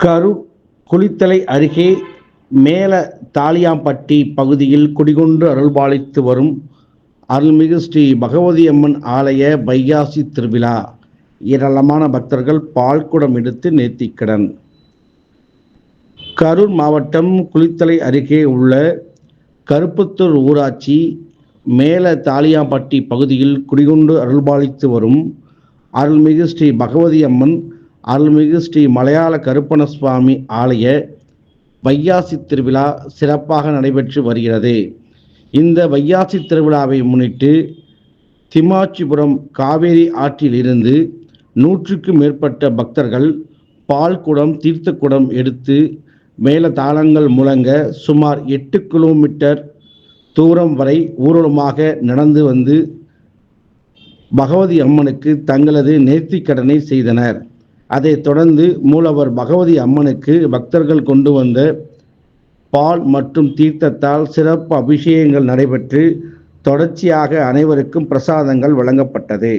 கரு குளித்தலை அருகே மேல தாலியாம்பட்டி பகுதியில் குடிகொண்டு அருள்பாலித்து வரும் அருள்மிகு ஸ்ரீ பகவதி அம்மன் ஆலய வைகாசி திருவிழா. ஏராளமான பக்தர்கள் பால்குடம் எடுத்து நேர்த்திக்கடன். கரூர் மாவட்டம் குளித்தலை அருகே உள்ள கருப்புத்தூர் ஊராட்சி மேல தாலியாம்பட்டி பகுதியில் குடிகொண்டு அருள்பாலித்து வரும் அருள்மிகு ஸ்ரீ பகவதி அம்மன் அருள்மிகு ஸ்ரீ மலையாள கருப்பண சுவாமி ஆலய வையாசி திருவிழா சிறப்பாக நடைபெற்று வருகிறது. இந்த வையாசி திருவிழாவை முன்னிட்டு திமாச்சிபுரம் காவேரி ஆற்றிலிருந்து நூற்றுக்கும் மேற்பட்ட பக்தர்கள் பால் குடம் தீர்த்த குடம் எடுத்து மேல தாளங்கள் முழங்க சுமார் எட்டு கிலோமீட்டர் தூரம் வரை ஊர்வலமாக நடந்து வந்து பகவதி அம்மனுக்கு தங்களது நேர்த்திக் கடனை செய்தனர். அதைத் தொடர்ந்து மூலவர் பகவதி அம்மனுக்கு பக்தர்கள் கொண்டு வந்த பால் மற்றும் தீர்த்தத்தால் சிறப்பு அபிஷேகங்கள் நடைபெற்று தொடர்ச்சியாக அனைவருக்கும் பிரசாதங்கள் வழங்கப்பட்டது.